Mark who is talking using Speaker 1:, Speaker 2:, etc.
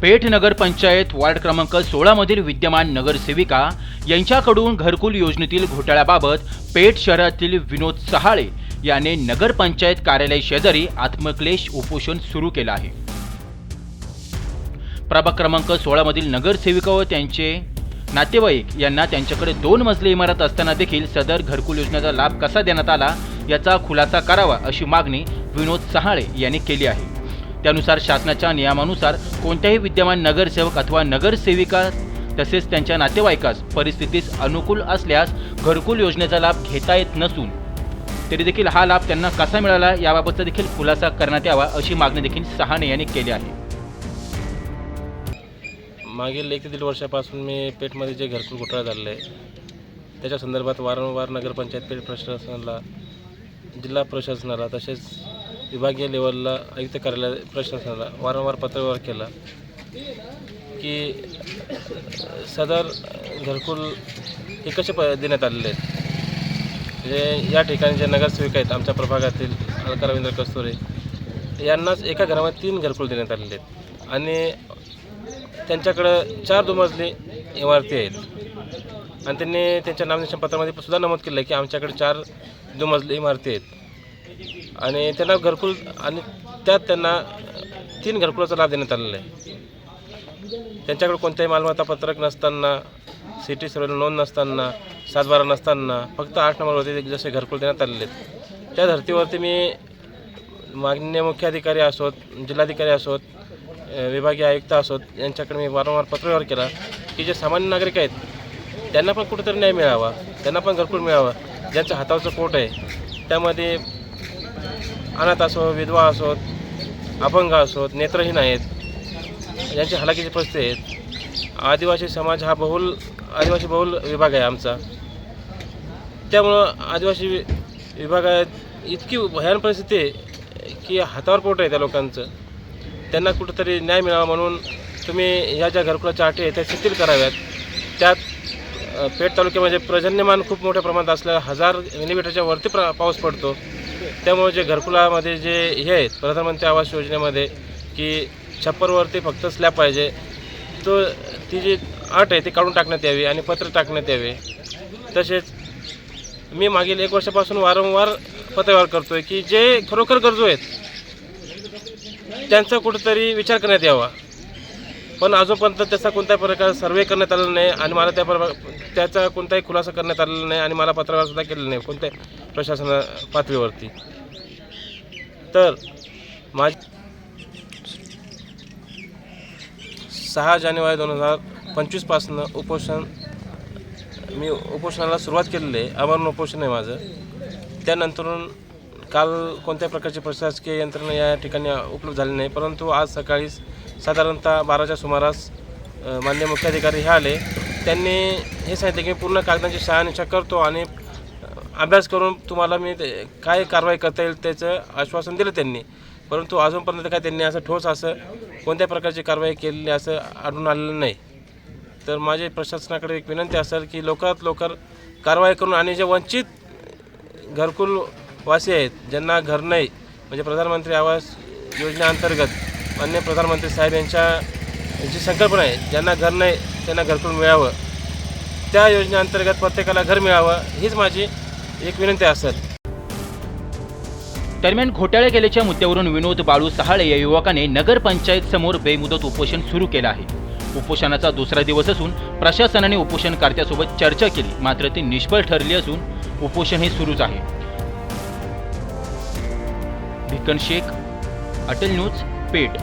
Speaker 1: पेठ नगरपंचायत ward क्रमांक सोळामधील विद्यमान नगरसेविका यांच्याकडून घरकुल योजनेतील घोटाळ्याबाबत पेठ शहरातील विनोद सहाळे याने नगरपंचायत कार्यालय शेजारी आत्मक्लेश उपोषण सुरू केलं आहे. प्रभाग क्रमांक सोळामधील नगरसेविका व त्यांचे नातेवाईक यांना त्यांच्याकडे दोन मजली इमारत असताना देखील सदर घरकुल योजनेचा लाभ कसा देण्यात आला याचा खुलासा करावा अशी मागणी विनोद सहाळे यांनी केली आहे. त्यानुसार शासनाच्या नियमानुसार कोणत्याही विद्यमान नगरसेवक अथवा नगरसेविका तसेच त्यांच्या नातेवाईकास परिस्थितीस अनुकूल असल्यास घरकुल योजनेचा लाभ घेता येत नसून तरी देखील हा लाभ त्यांना कसा मिळाला याबाबतचा देखील खुलासा करण्यात यावा अशी मागणी देखील सहाने यांनी केली आहे.
Speaker 2: मागील एक ते दीड वर्षापासून मी पेठमध्ये जे घरकुल घोटाळा झालेला आहे त्याच्या संदर्भात वारंवार नगरपंचायत पेठ प्रशासनाला जिल्हा प्रशासनाला तसेच विभागीय लेवलला आयुक्त कार्यालय प्रशासनाला वारंवार पत्रव्यवहार केला की सदर घरकुल हे कसे प देण्यात आलेले आहेत? म्हणजे या ठिकाणी जे नगरसेविका आहेत आमच्या प्रभागातील अलका रवींद्र कस्तुरे यांनाच एका घरामध्ये तीन घरकुल देण्यात आलेले आहेत. आणि त्यांच्याकडं चार दुमजली इमारती आहेत. आणि त्यांनी त्यांच्या नामनिशन पत्रामध्ये सुद्धा नमूद केलं आहे की आमच्याकडे चार दुमजली इमारती आहेत. आणि त्यांना घरकुल आणि त्यात त्यांना तीन घरकुलाचा लाभ देण्यात आलेला आहे. त्यांच्याकडे कोणत्याही मालमत्ता पत्रक नसताना सिटी सर्व नोंद नसताना सातबारा नसताना फक्त आठ नंबरवरती जसे घरकुल देण्यात आलेले आहेत. त्या धर्तीवरती मी माननीय मुख्याधिकारी असोत जिल्हाधिकारी असोत विभागीय आयुक्त असोत यांच्याकडे मी वारंवार पत्रव्यवहार केला की जे सामान्य नागरिक आहेत त्यांना पण कुठेतरी न्याय मिळावा त्यांना पण घरकुल मिळावा ज्यांचं हातावरचं पोट आहे त्यामध्ये अनाथ असो विधवा असोत अपंग असोत नेत्रहीन आहेत. यांची हलाखीची परिस्थिती आहेत आदिवासी समाज हा बहुल आदिवासी बहुल विभाग आहे आमचा. त्यामुळं आदिवासी वि- विभागात इतकी भयान परिस्थिती आहे की हातावर पोट आहे त्या लोकांचं. त्यांना कुठंतरी न्याय मिळावा म्हणून तुम्ही ह्या ज्या घरकुलाच्या अटी आहेत त्या शिथिल कराव्यात. त्यात पेठ तालुक्यामध्ये पर्जन्यमान खूप मोठ्या प्रमाणात असल्या हजार मिलीमीटरच्या वरती प्र पाऊस पडतो. त्यामुळे जे घरकुलामध्ये जे हे आहेत प्रधानमंत्री आवास योजनेमध्ये की छप्परवरती फक्त स्लॅब पाहिजे तो ती जी अट आहे ती काढून टाकण्यात यावी आणि पत्र टाकण्यात यावे. तसेच मी मागील एक वर्षापासून वारंवार पत्रव्यवहार करतो आहे की जे खरोखर गरजू आहेत त्यांचा कुठंतरी विचार करण्यात यावा. पण अजूनपर्यंत त्याचा कोणत्याही प्रकार सर्वे करण्यात आलेला नाही आणि मला त्या त्याचा कोणताही खुलासा करण्यात आलेला नाही आणि मला पत्रव्यवहारसुद्धा केलेला नाही कोणत्याही प्रशासना पातळीवरती. तर माझ सहा जानेवारी दोन हजार पंचवीसपासनं उपोषण मी उपोषणाला सुरुवात केलेली आहे आमरण उपोषण आहे माझं. त्यानंतरून काल कोणत्या प्रकारची प्रशासकीय यंत्रणा या ठिकाणी उपलब्ध झाली नाही परंतु आज सकाळी साधारणतः बाराच्या सुमारास मान्य माननीय मुख्याधिकारी हे आले. त्यांनी हे सांगितले की पूर्ण कागदांची शहानिशा करतो आणि अभ्यास करून तुम्हाला मी ते- काय कारवाई करता येईल त्याचं आश्वासन दिलं त्यांनी. परंतु अजूनपर्यंत काय त्यांनी असं ठोस असं कोणत्या प्रकारची कारवाई केलेली असं आढळून आलेलं नाही. तर माझी प्रशासनाकडे एक विनंती असेल की लवकरात लवकर कारवाई करून आणि जे वंचित घरकुल वासी आहेत ज्यांना घर नाही म्हणजे प्रधानमंत्री आवास योजनेअंतर्गत मान्य प्रधानमंत्री साहेब यांच्या जी संकल्पना आहे ज्यांना घर नाही त्यांना घरकुल मिळावं. त्या योजनेअंतर्गत प्रत्येकाला घर मिळावं हीच माझी एक विनंती असेल
Speaker 1: दरम्यान घोटाळे केल्याच्या मुद्द्यावरून विनोद बाळू सहाळे या युवकाने नगरपंचायत समोर बेमुदत उपोषण सुरू केलं आहे. उपोषणाचा दुसरा दिवस असून प्रशासनाने उपोषणकर्त्यासोबत चर्चा केली मात्र ती निष्फळ ठरली असून उपोषण हे सुरूच आहे. भिकन शेख अटल न्यूज पेठ.